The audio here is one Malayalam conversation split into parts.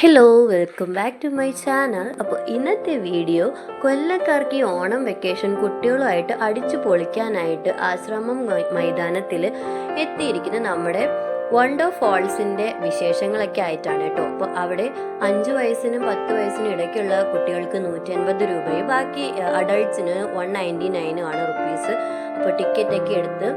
Hello welcome back to my channel അപ്പോൾ ഇന്നത്തെ വീഡിയോ കൊല്ലക്കാർക്ക് ഈ ഓണം വെക്കേഷൻ കുട്ടികളുമായിട്ട് അടിച്ചു പൊളിക്കാനായിട്ട് ആശ്രമം മൈതാനത്തിൽ എത്തിയിരിക്കുന്ന നമ്മുടെ വണ്ടർ ഫോൾസിന്റെ വിശേഷങ്ങളൊക്കെ ആയിട്ടാണ് കേട്ടോ. അപ്പോൾ അവിടെ അഞ്ച് വയസ്സിനും പത്ത് വയസ്സിനും ഇടയ്ക്കുള്ള കുട്ടികൾക്ക് നൂറ്റി അൻപത് രൂപയും ബാക്കി അഡൾട്ട്സിന് വൺ നയന്റി നയനും ആണ് റുപ്പീസ് അപ്പോൾ ടിക്കറ്റൊക്കെ എടുത്ത്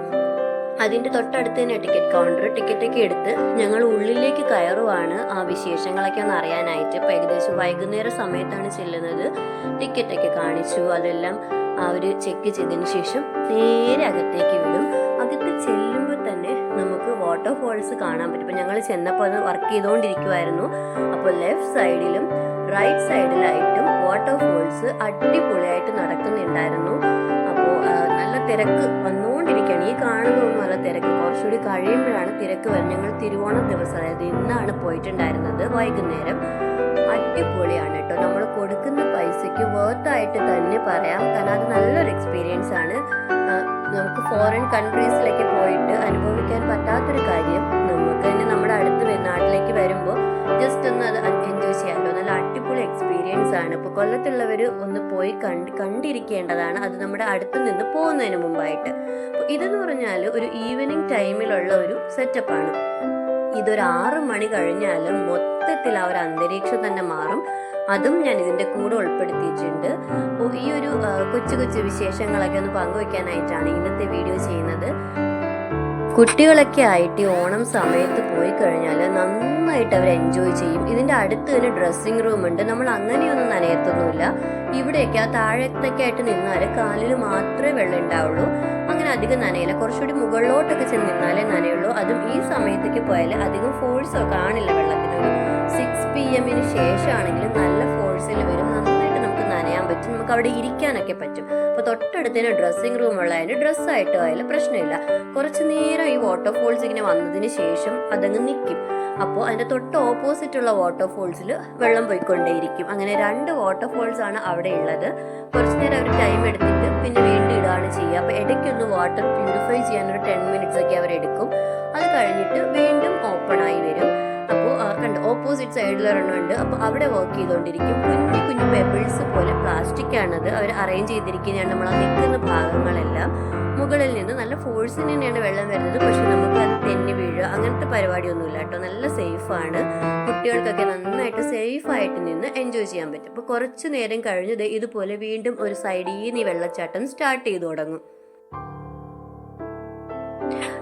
അതിന്റെ തൊട്ടടുത്ത് തന്നെ ടിക്കറ്റ് കൗണ്ടർ ടിക്കറ്റൊക്കെ എടുത്ത് ഞങ്ങൾ ഉള്ളിലേക്ക് കയറുവാണ് ആ വിശേഷങ്ങളൊക്കെ ഒന്ന് അറിയാനായിട്ട്. ഇപ്പൊ ഏകദേശം വൈകുന്നേര സമയത്താണ് ചെല്ലുന്നത്. ടിക്കറ്റൊക്കെ കാണിച്ചു. അതെല്ലാം അവർ ചെക്ക് ചെയ്തതിന് ശേഷം നേരെ അകത്തേക്ക് വിടും. അകത്ത് ചെല്ലുമ്പോൾ തന്നെ നമുക്ക് വാട്ടർഫോൾസ് കാണാൻ പറ്റും. ഇപ്പൊ ഞങ്ങൾ ചെന്നപ്പോൾ അത് വർക്ക് ചെയ്തുകൊണ്ടിരിക്കുമായിരുന്നു അപ്പോൾ ലെഫ്റ്റ് സൈഡിലും റൈറ്റ് സൈഡിലായിട്ടും വാട്ടർഫോൾസ് അടിപൊളിയായിട്ട് നടക്കുന്നുണ്ടായിരുന്നു. അപ്പോൾ നല്ല തിരക്ക് വന്നുകൊണ്ടിരിക്കുകയാണ് ഈ കാണുന്നതൊന്നും അല്ല തിരക്ക്. കുറച്ചുകൂടി കഴിയുമ്പോഴാണ് തിരക്ക് വരുന്നത്. ഞങ്ങൾ തിരുവോണം ദിവസം അതായത് ഇന്നാണ് പോയിട്ടുണ്ടായിരുന്നത് വൈകുന്നേരം. അടിപൊളിയാണ് കേട്ടോ. നമ്മൾ കൊടുക്കുന്ന പൈസയ്ക്ക് വേർത്തായിട്ട് തന്നെ പറയാം. കാരണം അത് നല്ലൊരു എക്സ്പീരിയൻസ് ആണ്. നമുക്ക് ഫോറിൻ കൺട്രീസിലേക്ക് പോയിട്ട് അനുഭവിക്കാൻ പറ്റാത്തൊരു കാര്യം. നമുക്ക് തന്നെ നമ്മുടെ അടുത്ത് നാട്ടിലേക്ക് വരുമ്പോൾ ജസ്റ്റ് ഒന്ന് അത് എൻജോയ് അടിപൊളി എക്സ്പീരിയൻസ് ആണ്. ഇപ്പോൾ കൊല്ലത്തുള്ളവർ ഒന്ന് പോയി കണ്ട് കണ്ടിരിക്കേണ്ടതാണ് അത് നമ്മുടെ അടുത്ത് നിന്ന് പോകുന്നതിന് മുമ്പായിട്ട്. അപ്പോൾ ഇതെന്ന് പറഞ്ഞാൽ ഒരു ഈവനിങ് ടൈമിലുള്ള ഒരു സെറ്റപ്പാണ് ഇതൊരു ആറ് മണി കഴിഞ്ഞാൽ മൊത്തത്തിൽ ആ ഒരു അന്തരീക്ഷം തന്നെ മാറും. അതും ഞാൻ ഇതിന്റെ കൂടെ ഉൾപ്പെടുത്തിയിട്ടുണ്ട്. അപ്പോൾ ഈ ഒരു കൊച്ചു കൊച്ചു വിശേഷങ്ങളൊക്കെ ഒന്ന് പങ്കുവെക്കാനായിട്ടാണ് ഇന്നത്തെ വീഡിയോ ചെയ്യുന്നത്. കുട്ടികളൊക്കെ ആയിട്ട് ഓണം സമയത്ത് പോയി കഴിഞ്ഞാൽ നന്നായിട്ട് അവർ എൻജോയ് ചെയ്യും. ഇതിന്റെ അടുത്ത് തന്നെ ഡ്രസ്സിങ് റൂം ഉണ്ട്. നമ്മൾ അങ്ങനെയൊന്നും നനയത്തൊന്നുമില്ല. ഇവിടെയൊക്കെ ആ താഴത്തൊക്കെ ആയിട്ട് നിന്നാൽ കാലിൽ മാത്രമേ വെള്ളം ഉണ്ടാവുള്ളൂ. അങ്ങനെ അധികം നനയില്ല. കുറച്ചുകൂടി മുകളിലോട്ടൊക്കെ ചെന്ന് നിന്നാലേ നനയുള്ളൂ. അതും ഈ സമയത്തേക്ക് പോയാൽ അധികം ഫോഴ്സോ കാണില്ല വെള്ളത്തിന് ഒരു സിക്സ് പി എമ്മിന് ശേഷമാണെങ്കിലും നല്ല ഫോഴ്സിൽ വരും. നന്നായിട്ട് നമുക്ക് നനയാൻ പറ്റും. നമുക്ക് അവിടെ ഇരിക്കാനൊക്കെ പറ്റും. അപ്പോൾ തൊട്ടടുത്ത് തന്നെ ഡ്രസ്സിങ് റൂം ഉള്ളതിന് ഡ്രസ്സായിട്ട് ആയാലും പ്രശ്നമില്ല. കുറച്ച് നേരം ഈ വാട്ടർഫോൾസ് ഇങ്ങനെ വന്നതിന് ശേഷം അതങ്ങ് നിൽക്കും അപ്പോൾ അതിന്റെ തൊട്ട് ഓപ്പോസിറ്റ് ഉള്ള വാട്ടർഫോൾസിൽ വെള്ളം പോയിക്കൊണ്ടേയിരിക്കും. അങ്ങനെ രണ്ട് വാട്ടർഫോൾസ് ആണ് അവിടെ ഉള്ളത്. കുറച്ച് നേരം അവർ ടൈം എടുത്തിട്ട് പിന്നെ വീണ്ടും ഇടുകയാണ് ചെയ്യുക. അപ്പോൾ ഇടയ്ക്കൊന്ന് വാട്ടർ പ്യൂരിഫൈ ചെയ്യാൻ ഒരു ടെൻ മിനിറ്റ്സ് ഒക്കെ അവർ എടുക്കും അത് കഴിഞ്ഞിട്ട് വീണ്ടും ഓപ്പൺ ആയി വരും. ഓപ്പോസിറ്റ് സൈഡിൽ ഒരെണ്ണമുണ്ട്. അപ്പോൾ അവിടെ വർക്ക് ചെയ്തുകൊണ്ടിരിക്കും കുഞ്ഞു കുഞ്ഞു പെബിൾസ് പോലെ പ്ലാസ്റ്റിക് ആണത്. അവർ അറേഞ്ച് ചെയ്തിരിക്കുന്നതാണ് നമ്മൾ ആ നിൽക്കുന്ന ഭാഗങ്ങളെല്ലാം. മുകളിൽ നിന്ന് നല്ല ഫോഴ്സിന് തന്നെയാണ് വെള്ളം വരുന്നത്. പക്ഷെ നമുക്ക് അത് തെന്നി വീഴുക അങ്ങനത്തെ പരിപാടിയൊന്നുമില്ല കേട്ടോ. നല്ല സേഫാണ് കുട്ടികൾക്കൊക്കെ നന്നായിട്ട് സേഫായിട്ട് നിന്ന് എൻജോയ് ചെയ്യാൻ പറ്റും. അപ്പോൾ കുറച്ച് നേരം കഴിഞ്ഞത് ഇതുപോലെ വീണ്ടും ഒരു സൈഡിൽ നിന്ന് വെള്ളച്ചാട്ടം സ്റ്റാർട്ട് ചെയ്തു തുടങ്ങും.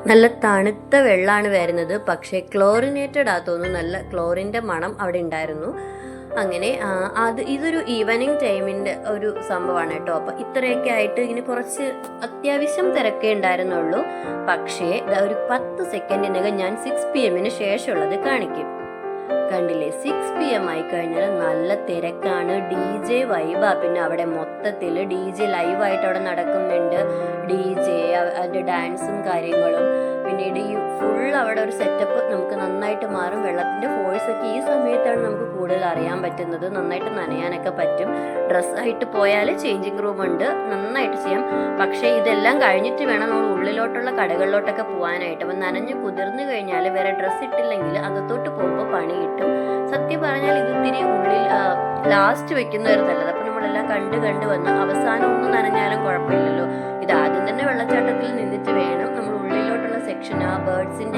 നല്ല തണുത്ത വെള്ളമാണ് വരുന്നത്. പക്ഷേ ക്ലോറിനേറ്റഡ് ആ തോന്നുന്നു. നല്ല ക്ലോറിന്റെ മണം അവിടെ ഉണ്ടായിരുന്നു. അങ്ങനെ അത് ഇതൊരു ഈവനിങ് ടൈമിന്റെ ഒരു സംഭവമാണ് കേട്ടോ. അപ്പം ഇത്രയൊക്കെ ആയിട്ട് ഇങ്ങനെ കുറച്ച് അത്യാവശ്യം തിരക്കേ ഉണ്ടായിരുന്നുള്ളൂ. പക്ഷേ ഒരു പത്ത് സെക്കൻഡിനകം ഞാൻ സിക്സ് പി എമ്മിന് ശേഷമുള്ളത് കാണിക്കും. കണ്ടില്ലേ? സിക്സ് പി എം ആയി കഴിഞ്ഞാൽ നല്ല തിരക്കാണ്. ഡി ജെ വൈബാ പിന്നെ അവിടെ മൊത്തത്തിൽ ഡി ജെ ലൈവായിട്ട് അവിടെ നടക്കുന്നുണ്ട്. ഡി ജെ അതിന്റെ ഡാൻസും കാര്യങ്ങളും. പിന്നീട് ഈ ഫുൾ അവിടെ ഒരു സെറ്റപ്പ് നമുക്ക് നന്നായിട്ട് മാറും. വെള്ളത്തിന്റെ ഫോഴ്സ് ഒക്കെ ഈ സമയത്താണ് നമുക്ക് കൂടുതൽ അറിയാൻ പറ്റുന്നത്. നന്നായിട്ട് നനയാനൊക്കെ പറ്റും. ഡ്രസ്സായിട്ട് പോയാൽ ചേഞ്ചിങ് റൂം ഉണ്ട്. നന്നായിട്ട് ചെയ്യാം. പക്ഷേ ഇതെല്ലാം കഴിഞ്ഞിട്ട് വേണം നമ്മൾ ഉള്ളിലോട്ടുള്ള കടകളിലോട്ടൊക്കെ പോകാനായിട്ട്. അപ്പം നനഞ്ഞ് കുതിർന്നു കഴിഞ്ഞാൽ വേറെ ഡ്രസ്സ് ഇട്ടില്ലെങ്കിൽ അകത്തോട്ട് പോകുമ്പോൾ പണി കിട്ടും. സത്യം പറഞ്ഞാൽ ഇതിത്തിരി ഉള്ളിൽ ലാസ്റ്റ് വെക്കുന്ന ഒരു നല്ലത് അപ്പം നമ്മളെല്ലാം കണ്ട് കണ്ട് വന്ന് അവസാനം ഒന്നും നനഞ്ഞാലും കുഴപ്പമില്ലല്ലോ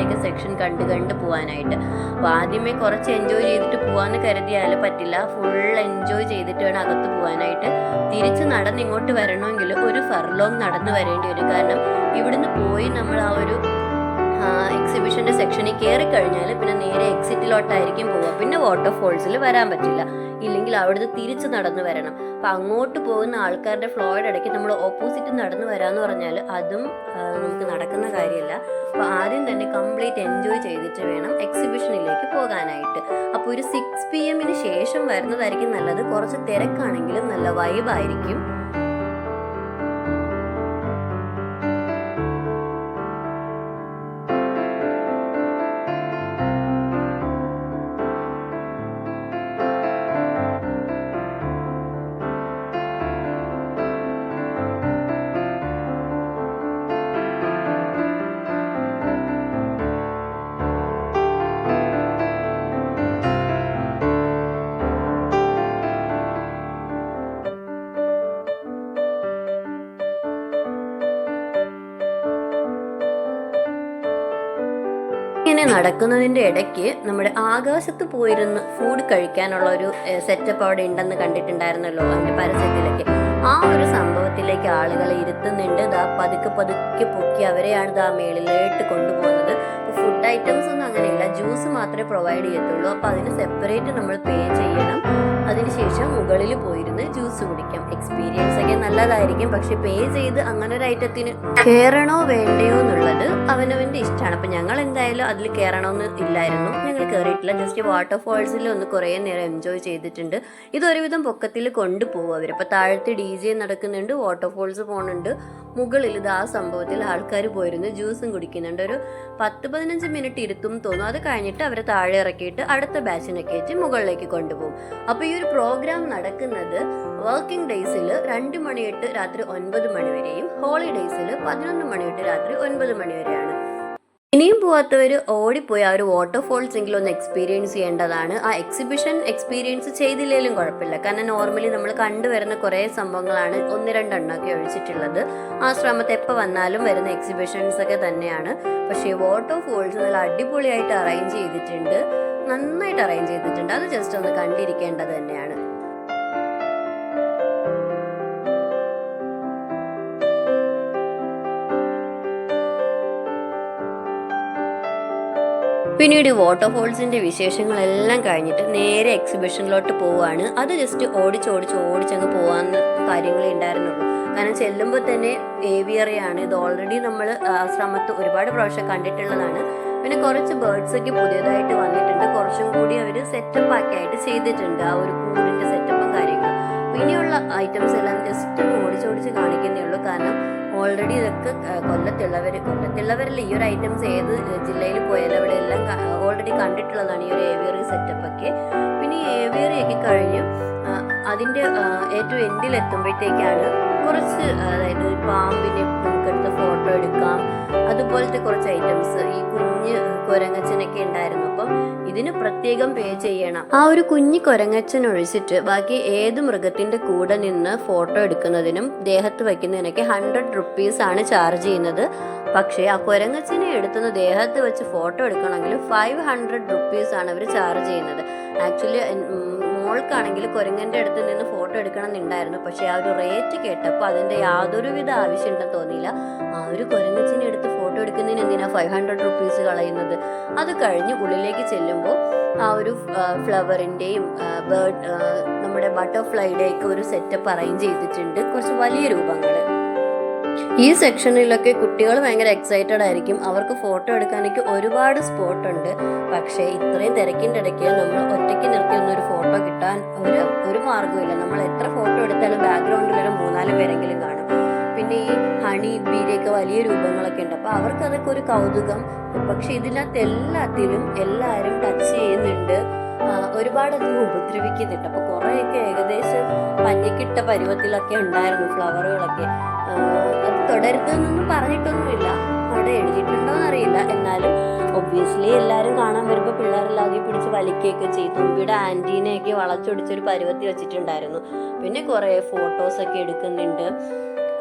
ബേർഡ്സിന്റെ സെക്ഷൻ കണ്ട് കണ്ട് പോകാനായിട്ട് അപ്പോൾ ആദ്യമേ കുറച്ച് എൻജോയ് ചെയ്തിട്ട് പോകാമെന്ന് കരുതിയാൽ പറ്റില്ല. ഫുൾ എൻജോയ് ചെയ്തിട്ട് വേണം അകത്ത് പോകാനായിട്ട് തിരിച്ച് നടന്ന് ഇങ്ങോട്ട് വരണമെങ്കിൽ ഒരു ഫർലോങ് നടന്ന് വരേണ്ടി വരും. കാരണം ഇവിടുന്ന് പോയി നമ്മൾ ആ ഒരു എക്സിബിഷന്റെ സെക്ഷനിൽ കയറി കഴിഞ്ഞാൽ പിന്നെ നേരെ എക്സിറ്റിലോട്ടായിരിക്കും പോവുക. പിന്നെ വാട്ടർഫോൾസിൽ വരാൻ പറ്റില്ല. ഇല്ലെങ്കിൽ അവിടുന്ന് തിരിച്ച് നടന്നു വരണം. അപ്പം അങ്ങോട്ട് പോകുന്ന ആൾക്കാരുടെ ഫ്ലോയുടെ ഇടയ്ക്ക് നമ്മൾ ഓപ്പോസിറ്റ് നടന്നു വരാമെന്ന് പറഞ്ഞാൽ അതും നമുക്ക് നടക്കുന്ന കാര്യമല്ല അപ്പോൾ ആദ്യം തന്നെ കംപ്ലീറ്റ് എൻജോയ് ചെയ്തിട്ട് വേണം എക്സിബിഷനിലേക്ക് പോകാനായിട്ട്. അപ്പോൾ ഒരു സിക്സ് പി എമ്മിന് ശേഷം വരുന്നതായിരിക്കും നല്ലത്. കുറച്ച് തിരക്കാണെങ്കിലും നല്ല വൈബായിരിക്കും നടക്കുന്നതിന്റെ ഇടയ്ക്ക് നമ്മുടെ ആകാശത്ത് പോയിരുന്ന് ഫുഡ് കഴിക്കാനുള്ള ഒരു സെറ്റപ്പ് അവിടെ ഉണ്ടെന്ന് കണ്ടിട്ടുണ്ടായിരുന്നല്ലോ അതിന്റെ പരസ്യത്തിലൊക്കെ. ആ ഒരു സംഭവത്തിലേക്ക് ആളുകളെ ഇരുത്തുന്നുണ്ട്. ദാ പതുക്കെ പതുക്കെ പൊക്കി അവരെയാണ് ദാ മേളിലേട്ട് കൊണ്ടുപോകുന്നത്. ഫുഡ് ഐറ്റംസ് ഒന്നും അങ്ങനെയില്ല. ജ്യൂസ് മാത്രമേ പ്രൊവൈഡ് ചെയ്യത്തുള്ളൂ. അപ്പോൾ അതിന് സെപ്പറേറ്റ് നമ്മൾ പേ ചെയ്യണം. അതിനുശേഷം മുകളിൽ പോയിരുന്ന് ജ്യൂസ് കുടിക്കാം. എക്സ്പീരിയൻസ് നല്ലതായിരിക്കും. പക്ഷെ പേ ചെയ്ത് അങ്ങനെ ഒരു ഐറ്റത്തിന് കയറണോ വേണ്ടയോ എന്നുള്ളത് അവനവന്റെ ഇഷ്ടമാണ്. അപ്പൊ ഞങ്ങൾ എന്തായാലും അതിൽ കയറണമെന്ന് ഇല്ലായിരുന്നു. ഞങ്ങൾ കയറിയിട്ടില്ല ജസ്റ്റ് വാട്ടർഫോൾസിൽ ഒന്ന് കുറേ നേരം എൻജോയ് ചെയ്തിട്ടുണ്ട്. ഇതൊരുവിധം പൊക്കത്തിൽ കൊണ്ടുപോകും അവർ അപ്പൊ താഴത്ത് ഡി ജെ നടക്കുന്നുണ്ട് വാട്ടർഫോൾസ് പോകുന്നുണ്ട് മുകളിൽ ഇത് ആ സംഭവത്തിൽ ആൾക്കാർ പോയിരുന്നു ജ്യൂസും കുടിക്കുന്നുണ്ട്. ഒരു പത്ത് പതിനഞ്ച് മിനിറ്റ് ഇരുത്തും തോന്നും. അത് കഴിഞ്ഞിട്ട് അവരെ താഴെ ഇറക്കിയിട്ട് അടുത്ത ബാച്ചിനെ കയറ്റി മുകളിലേക്ക് കൊണ്ടുപോകും അപ്പോൾ ഈ ഒരു പ്രോഗ്രാം നടക്കുന്നത് വർക്കിംഗ് ഡേയ്സിൽ രണ്ട് മണി തൊട്ട് രാത്രി ഒൻപത് മണി വരെയും ഹോളിഡേയ്സിൽ പതിനൊന്ന് മണി തൊട്ട് രാത്രി ഒൻപത് മണി വരെയാണ് ഇനിയും പോവാത്തവർ ഓടിപ്പോയി ആ ഒരു വാട്ടർഫോൾസ് എങ്കിലും ഒന്ന് എക്സ്പീരിയൻസ് ചെയ്യേണ്ടതാണ്. ആ എക്സിബിഷൻ എക്സ്പീരിയൻസ് ചെയ്തില്ലെങ്കിലും കുഴപ്പമില്ല. കാരണം നോർമലി നമ്മൾ കണ്ടുവരുന്ന കുറേ സംഭവങ്ങളാണ് ഒന്ന് രണ്ടെണ്ണമൊക്കെ ഒഴിച്ചിട്ടുള്ളത്. ആ ആശ്രമത്തെ എപ്പോൾ വന്നാലും വരുന്ന എക്സിബിഷൻസ് ഒക്കെ തന്നെയാണ്. പക്ഷേ വാട്ടർഫോൾസ് നല്ല അടിപൊളിയായിട്ട് അറേഞ്ച് ചെയ്തിട്ടുണ്ട്. നന്നായിട്ട് അറേഞ്ച് ചെയ്തിട്ടുണ്ട്. അത് ജസ്റ്റ് ഒന്ന് കണ്ടിരിക്കേണ്ടത് തന്നെയാണ്. പിന്നീട് വാട്ടർഫോൾസിന്റെ വിശേഷങ്ങളെല്ലാം കഴിഞ്ഞിട്ട് നേരെ എക്സിബിഷനിലോട്ട് പോവുകയാണ് അത് ജസ്റ്റ് ഓടിച്ചോടിച്ച് ഓടിച്ചങ്ങ് പോകാവുന്ന കാര്യങ്ങളേ ഉണ്ടായിരുന്നുള്ളൂ. കാരണം ചെല്ലുമ്പോൾ തന്നെ ഏവിയറിയാണ് ഇത് ഓൾറെഡി നമ്മൾ ആശ്രമത്ത് ഒരുപാട് പ്രാവശ്യം കണ്ടിട്ടുള്ളതാണ്. പിന്നെ കുറച്ച് ബേർഡ്സ് ഒക്കെ പുതിയതായിട്ട് വന്നിട്ടുണ്ട്. കുറച്ചും കൂടി അവർ സെറ്റപ്പ് ആക്കി ആയിട്ട് ചെയ്തിട്ടുണ്ട്. ആ ഒരു കൂടിന്റെ സെറ്റപ്പും ഇനിയുള്ള ഐറ്റംസ് എല്ലാം ജസ്റ്റ് ഓടിച്ചോടിച്ച് കാണിക്കുന്നേ ഉള്ളൂ. കാരണം ഓൾറെഡി ഇതൊക്കെ കൊല്ലത്തുള്ളവർ കൊല്ലത്തുള്ളവരിൽ ഈ ഒരു ഐറ്റംസ് ഏത് ജില്ലയിൽ പോയാലും അവിടെ എല്ലാം ഓൾറെഡി കണ്ടിട്ടുള്ളതാണ് ഈ ഒരു ഏവിയറി സെറ്റപ്പ് ഒക്കെ. പിന്നെ ഈ ഏവിയറി ഒക്കെ കഴിഞ്ഞ് അതിന്റെ ഏറ്റവും എൻഡിൽ എത്തുമ്പോഴത്തേക്കാണ് കുറച്ച് അതായത് പാമ്പിനെ നമുക്കെടുത്ത് ഫോട്ടോ എടുക്കാം. അതുപോലത്തെ കുറച്ച് ഐറ്റംസ് ഈ കുഞ്ഞ് കുരങ്ങച്ചനൊക്കെ ഉണ്ടായിരുന്നു. അപ്പം ഇതിന് പ്രത്യേകം പേ ചെയ്യണം. ആ ഒരു കുഞ്ഞു കൊരങ്ങച്ചൻ ഒഴിച്ചിട്ട് ബാക്കി ഏത് മൃഗത്തിന്റെ കൂടെ നിന്ന് ഫോട്ടോ എടുക്കുന്നതിനും ദേഹത്ത് വയ്ക്കുന്നതിനൊക്കെ ഹൺഡ്രഡ് റുപ്പീസ് ആണ് ചാർജ് ചെയ്യുന്നത്. പക്ഷേ ആ കൊരങ്ങച്ചനെ എടുത്തുന്ന ദേഹത്ത് വെച്ച് ഫോട്ടോ എടുക്കണമെങ്കിൽ ഫൈവ് ഹൺഡ്രഡ് റുപ്പീസ് ആണ് അവർ ചാർജ് ചെയ്യുന്നത്. ആക്ച്വലി മോൾക്കാണെങ്കിൽ കുരങ്ങന്റെ അടുത്ത് നിന്ന് ഫോട്ടോ എടുക്കണം എന്നുണ്ടായിരുന്നു പക്ഷേ ആ ഒരു റേറ്റ് കേട്ടപ്പോൾ അതിന്റെ യാതൊരുവിധ ആവശ്യം ഉണ്ടെന്ന് തോന്നിയില്ല. ആ ഒരു കുരങ്ങച്ചിനെ എടുത്ത് ഫോട്ടോ എടുക്കുന്നതിന് എന്തിനാ ഫൈവ് ഹൺഡ്രഡ് റുപ്പീസ് കളയുന്നത്? അത് കഴിഞ്ഞ് ഉള്ളിലേക്ക് ചെല്ലുമ്പോൾ ആ ഒരു ഫ്ലവറിന്റെയും ബേർഡ് നമ്മുടെ ബട്ടർഫ്ലൈയുടെയൊക്കെ ഒരു സെറ്റപ്പ് അറേഞ്ച് ചെയ്തിട്ടുണ്ട്. കുറച്ച് വലിയ രൂപങ്ങൾ ഈ സെക്ഷനിലൊക്കെ കുട്ടികൾ ഭയങ്കര എക്സൈറ്റഡ് ആയിരിക്കും. അവർക്ക് ഫോട്ടോ എടുക്കാനൊക്കെ ഒരുപാട് സ്പോട്ട് ഉണ്ട്. പക്ഷേ ഇത്രയും തിരക്കിന്റെ ഇടയ്ക്ക് നമ്മൾ ഒറ്റയ്ക്ക് നിർത്തി ഒന്നൊരു ഫോട്ടോ കിട്ടാൻ ഒരു ഒരു മാർഗമില്ല നമ്മൾ എത്ര ഫോട്ടോ എടുത്താലും ബാക്ക്ഗ്രൗണ്ടിൽ ഒരു മൂന്നാൽ പേരെങ്കിലും കാണും. പിന്നെ ഈ ഹണി ബീഡിയൊക്കെ വലിയ രൂപങ്ങളൊക്കെ ഉണ്ട്. അപ്പോൾ അവർക്ക് അതൊക്കെ ഒരു കൗതുകം. പക്ഷേ ഇതിനകത്ത് എല്ലാത്തിലും എല്ലാവരും ടച്ച് ചെയ്യുന്നുണ്ട്. ഒരുപാട് ഒരുപാടധികം ഉപദ്രവിക്കുന്നുണ്ട്. അപ്പോൾ കുറേയൊക്കെ ഏകദേശം പഞ്ഞിക്കിട്ട പരുവത്തിലൊക്കെ ഉണ്ടായിരുന്നു ഫ്ലവറുകളൊക്കെ അത് തുടരുതെന്നൊന്നും പറഞ്ഞിട്ടൊന്നുമില്ല. അവിടെ എഴുതിയിട്ടുണ്ടോന്ന് അറിയില്ല എന്നാലും ഒബ്വിയസ്ലി എല്ലാവരും കാണാൻ വരുമ്പോൾ പിള്ളേരെല്ലാതെ പിടിച്ച് വലിക്കുകയൊക്കെ ചെയ്തു. തുമ്പിയുടെ ആന്റീനെയൊക്കെ വളച്ചൊടിച്ചൊരു പരുവത്തി വെച്ചിട്ടുണ്ടായിരുന്നു. പിന്നെ കുറേ ഫോട്ടോസൊക്കെ എടുക്കുന്നുണ്ട്.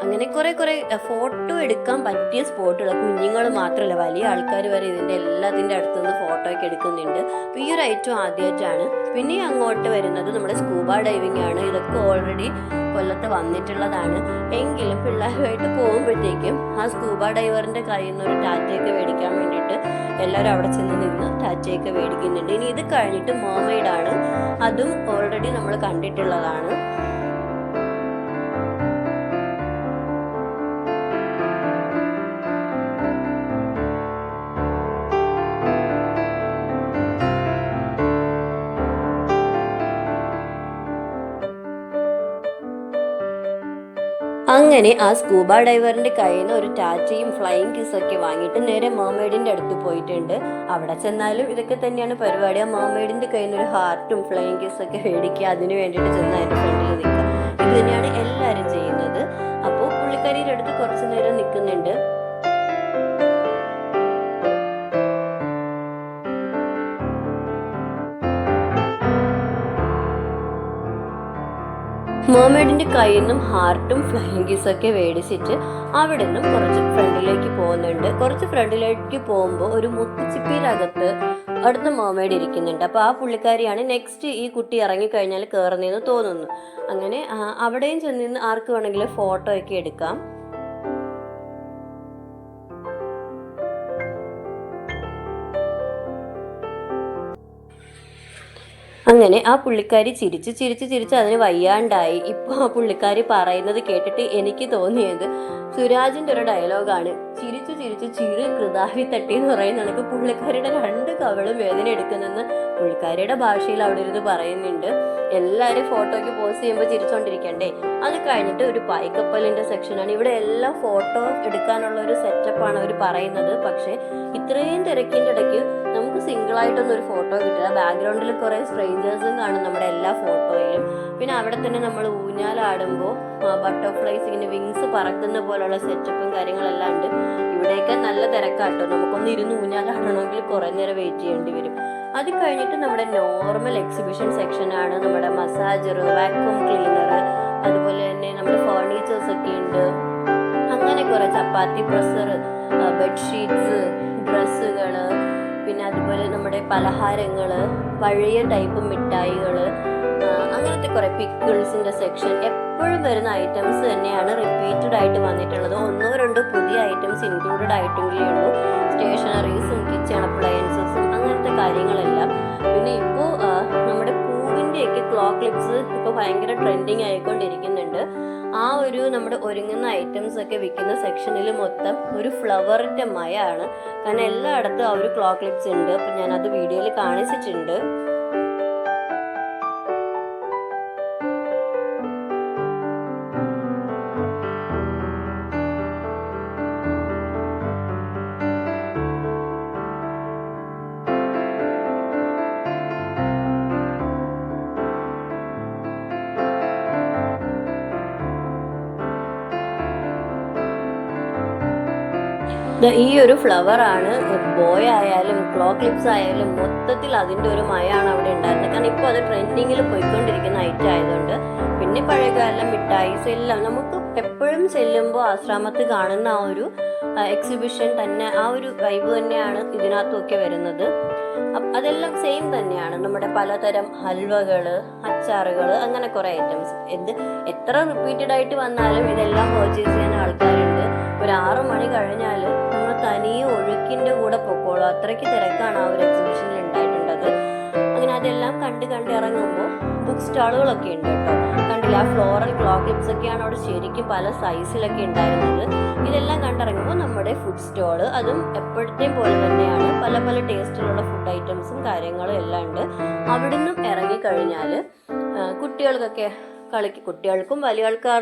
അങ്ങനെ കുറെ കുറെ ഫോട്ടോ എടുക്കാൻ പറ്റിയ സ്പോട്ടുകൾ കുഞ്ഞുങ്ങൾ മാത്രമല്ല വലിയ ആൾക്കാർ വരെ ഇതിന്റെ എല്ലാത്തിന്റെ അടുത്തുനിന്ന് ഫോട്ടോ ഒക്കെ എടുക്കുന്നുണ്ട്. അപ്പോൾ ഈ ഒരു ഐറ്റം ആദ്യമായിട്ടാണ് പിന്നെ അങ്ങോട്ട് വരുന്നത് നമ്മുടെ സ്കൂബ ഡൈവിംഗ് ആണ്. ഇതൊക്കെ ഓൾറെഡി കൊല്ലത്ത് വന്നിട്ടുള്ളതാണ്. എങ്കിലും പിള്ളേരുമായിട്ട് പോകുമ്പോഴത്തേക്കും ആ സ്കൂബ ഡൈവറിന്റെ കയ്യിൽ നിന്ന് ഒരു ടാറ്റയൊക്കെ മേടിക്കാൻ വേണ്ടിയിട്ട് എല്ലാവരും അവിടെ ചെന്ന് നിന്ന് ടാറ്റയൊക്കെ മേടിക്കുന്നുണ്ട്. ഇനി ഇത് കഴിഞ്ഞിട്ട് മോമൈഡാണ് അതും ഓൾറെഡി നമ്മൾ കണ്ടിട്ടുള്ളതാണ്. അങ്ങനെ ആ സ്കൂബ ഡൈവറിന്റെ കയ്യിൽ നിന്ന് ഒരു ടാറ്റയും ഫ്ലൈയിങ് കിസ്സൊക്കെ വാങ്ങിയിട്ട് നേരെ മാമേഡിന്റെ അടുത്ത് പോയിട്ടുണ്ട്. അവിടെ ചെന്നാലും ഇതൊക്കെ തന്നെയാണ് പരിപാടി. ആ മാമേഡിന്റെ കയ്യിൽ നിന്ന് ഒരു ഹാർട്ടും ഫ്ലൈയിങ് കിസ്സൊക്കെ മേടിക്കുക. അതിന് വേണ്ടിയിട്ട് ചെന്ന് ഫ്രണ്ടിൽ നിൽക്കുക. ഇത് തന്നെയാണ് എല്ലാവരും ചെയ്യുന്നത്. അപ്പോൾ പുള്ളിക്കാരിയുടെ അടുത്ത് കുറച്ച് നേരം നിൽക്കുന്നുണ്ട്. മോമേഡിന്റെ കയ്യിൽ നിന്നും ഹാർട്ടും ഫ്ലൈയിങ് കിസൊക്കെ മേടിച്ചിട്ട് അവിടെ നിന്നും കുറച്ച് ഫ്രണ്ടിലേക്ക് പോകുന്നുണ്ട്. കുറച്ച് ഫ്രണ്ടിലേക്ക് പോകുമ്പോൾ ഒരു മുത്തുച്ചിപ്പിയിലകത്ത് അടുത്ത മോമേഡ് ഇരിക്കുന്നുണ്ട്. അപ്പോൾ ആ പുള്ളിക്കാരിയാണ് നെക്സ്റ്റ് ഈ കുട്ടി ഇറങ്ങിക്കഴിഞ്ഞാൽ കയറുന്നതെന്ന് തോന്നുന്നു. അങ്ങനെ അവിടെയും ചെന്നിന്ന് ആർക്ക് വേണമെങ്കിലും ഫോട്ടോ ഒക്കെ എടുക്കാം. അങ്ങനെ ആ പുള്ളിക്കാരി ചിരിച്ച് ചിരിച്ച് ചിരിച്ച് അതിന് വയ്യാണ്ടായി. ഇപ്പോൾ ആ പുള്ളിക്കാരി പറയുന്നത് കേട്ടിട്ട് എനിക്ക് തോന്നിയത് സുരാജിന്റെ ഒരു ഡയലോഗാണ്. ചിരിച്ചു ചിരിച്ച് ചിരി കൃതാവി തട്ടി എന്ന് പറയുന്ന കണക്ക് പുള്ളിക്കാരിയുടെ രണ്ട് കവളും വേദന എടുക്കുന്നെന്ന് പുള്ളിക്കാരിയുടെ ഭാഷയിൽ അവിടെ ഇരുന്ന് പറയുന്നുണ്ട്. എല്ലാവരും ഫോട്ടോയ്ക്ക് പോസ് ചെയ്യുമ്പോൾ ചിരിച്ചോണ്ടിരിക്കണ്ടേ? അത് കഴിഞ്ഞിട്ട് ഒരു പായ്ക്കപ്പലിന്റെ സെക്ഷനാണ്. ഇവിടെ എല്ലാം ഫോട്ടോ എടുക്കാനുള്ള ഒരു സെറ്റപ്പാണ് അവർ പറയുന്നത്. പക്ഷേ ഇത്രയും തിരക്കിന്റെ ഇടയ്ക്ക് നമുക്ക് സിംഗിൾ ആയിട്ടൊന്നും ഒരു ഫോട്ടോ കിട്ടില്ല. ബാക്ക്ഗ്രൗണ്ടിൽ കുറേ സ്ട്രേഞ്ചേഴ്സും കാണും നമ്മുടെ എല്ലാ ഫോട്ടോയിലും പിന്നെ അവിടെ തന്നെ നമ്മൾ ഊഞ്ഞാലാടുമ്പോൾ ബട്ടർഫ്ലൈസ് ഇങ്ങനെ വിങ്സ് പറക്കുന്ന പോലുള്ള സെറ്റപ്പും കാര്യങ്ങളെല്ലാം ഉണ്ട്. ഇവിടെയൊക്കെ നല്ല തിരക്കാട്ടോ. നമുക്കൊന്ന് ഇരുന്ന് ഊഞ്ഞാലാടണമെങ്കിൽ കുറേ നേരം വെയിറ്റ് ചെയ്യേണ്ടി വരും. അത് കഴിഞ്ഞിട്ട് നമ്മുടെ നോർമൽ എക്സിബിഷൻ സെക്ഷനാണ് നമ്മുടെ മസാജർ വാക്യൂം ക്ലീനർ അതുപോലെ തന്നെ നമ്മുടെ ഫേർണിച്ചേഴ്സ് ഒക്കെ ഉണ്ട്. അങ്ങനെ കുറേ ചപ്പാത്തി പ്രസർ ബെഡ്ഷീറ്റ്സ് ഡ്രസ്സുകൾ പിന്നെ അതുപോലെ നമ്മുടെ പലഹാരങ്ങൾ പഴയ ടൈപ്പ് മിഠായികൾ അങ്ങനത്തെ കുറെ പിക്കിൾസിന്റെ സെക്ഷൻ എപ്പോഴും വരുന്ന ഐറ്റംസ് തന്നെയാണ് റിപ്പീറ്റഡ് ആയിട്ട് വന്നിട്ടുള്ളത്. ഒന്നോ രണ്ടോ പുതിയ ഐറ്റംസ് ഇൻക്ലൂഡഡ് ആയിട്ടെങ്കിലേ ഉള്ളൂ. സ്റ്റേഷനറീസും കിച്ചൺ അപ്ലയൻസസും അങ്ങനത്തെ കാര്യങ്ങളെല്ലാം. പിന്നെ ഇപ്പോൾ പൂവിന്റെയൊക്കെ ക്ലോ ക്ലിപ്സ് ഇപ്പോൾ ഭയങ്കര ട്രെൻഡിങ് ആയിക്കൊണ്ടിരിക്കുന്നുണ്ട്. ആ ഒരു നമ്മുടെ ഒരുങ്ങുന്ന ഐറ്റംസ് ഒക്കെ വിൽക്കുന്ന സെക്ഷനിൽ മൊത്തം ഒരു ഫ്ലവറിന്റെ മയമാണ് കാരണം എല്ലായിടത്തും ആ ഒരു ക്ലോക്ക് ക്ലിപ്സ് ഉണ്ട്. അപ്പം ഞാനത് വീഡിയോയിൽ കാണിച്ചിട്ടുണ്ട്. ഈ ഒരു ഫ്ലവർ ആണ് ബോയ് ആയാലും ക്ലോ ക്ലിപ്സ് ആയാലും മൊത്തത്തിൽ അതിന്റെ ഒരു മയാണ് അവിടെ ഉണ്ടായിരുന്നത്. കാരണം ഇപ്പോൾ അത് ട്രെൻഡിങ്ങിൽ പോയിക്കൊണ്ടിരിക്കുന്ന ഐറ്റം ആയതുകൊണ്ട് പിന്നെ പഴയകാലം മിഠായിസ് എല്ലാം നമുക്ക് എപ്പോഴും ചെല്ലുമ്പോൾ ആശ്രമത്ത് കാണുന്ന ആ ഒരു എക്സിബിഷൻ തന്നെ ആ ഒരു വൈബ് തന്നെയാണ് ഇതിനകത്തുമൊക്കെ വരുന്നത്. അതെല്ലാം സെയിം തന്നെയാണ്. നമ്മുടെ പലതരം ഹൽവകൾ അച്ചാറുകൾ അങ്ങനെ കുറേ ഐറ്റംസ് എന്ത് എത്ര റിപ്പീറ്റഡ് ആയിട്ട് വന്നാലും ഇതെല്ലാം പർച്ചേസ് ചെയ്യാൻ ആൾക്കാരുണ്ട്. ഒരു ആറു മണി കഴിഞ്ഞാൽ നമ്മൾ ഒഴുക്കിന്റെ കൂടെ പൊക്കോളൂ. അത്രയ്ക്ക് തിരക്കാണ് ആ ഒരു എക്സിബിഷനിൽ ഉണ്ടായിട്ടുള്ളത്. അങ്ങനെ അതെല്ലാം കണ്ട് കണ്ട് ഇറങ്ങുമ്പോൾ ബുക്ക് സ്റ്റാളുകളൊക്കെ ഉണ്ട് കേട്ടോ. കണ്ടില്ല ആ ഫ്ലോറൽ ക്ലോക്ക് ഒക്കെയാണ് അവിടെ ശരിക്കും പല സൈസിലൊക്കെ ഉണ്ടായിരുന്നത്. ഇതെല്ലാം കണ്ടിറങ്ങുമ്പോൾ നമ്മുടെ ഫുഡ് സ്റ്റോൾ അതും എപ്പോഴത്തെയും പോലെ തന്നെയാണ്. പല പല ടേസ്റ്റിലുള്ള ഫുഡ് ഐറ്റംസും കാര്യങ്ങളും എല്ലാം ഉണ്ട്. അവിടുന്ന് ഇറങ്ങിക്കഴിഞ്ഞാൽ കുട്ടികൾക്കൊക്കെ കളിക്ക് കുട്ടികൾക്കും വലിയ ആൾക്കാർ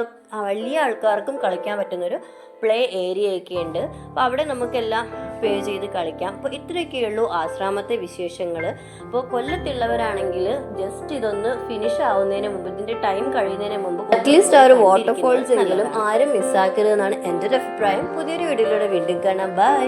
വലിയ ആൾക്കാർക്കും കളിക്കാൻ പറ്റുന്നൊരു പ്ലേ ഏരിയ ഒക്കെ ഉണ്ട്. അപ്പോൾ അവിടെ നമുക്കെല്ലാം പേ ചെയ്ത് കളിക്കാം. അപ്പോൾ ഇത്രയൊക്കെയുള്ളൂ ആശ്രാമത്തെ വിശേഷങ്ങൾ അപ്പോൾ കൊല്ലത്തുള്ളവരാണെങ്കിൽ ജസ്റ്റ് ഇതൊന്ന് ഫിനിഷ് ആവുന്നതിന് മുമ്പ് ഇതിന്റെ ടൈം കഴിയുന്നതിന് മുമ്പ് അറ്റ്ലീസ്റ്റ് ആ ഒരു വാട്ടർഫോൾസ് എങ്കിലും ആരും മിസ്സാക്കരുതെന്നാണ് എന്റെ ഒരു അഭിപ്രായം. പുതിയൊരു വീഡിയോയിലൂടെ വീണ്ടും കാണാം. ബൈ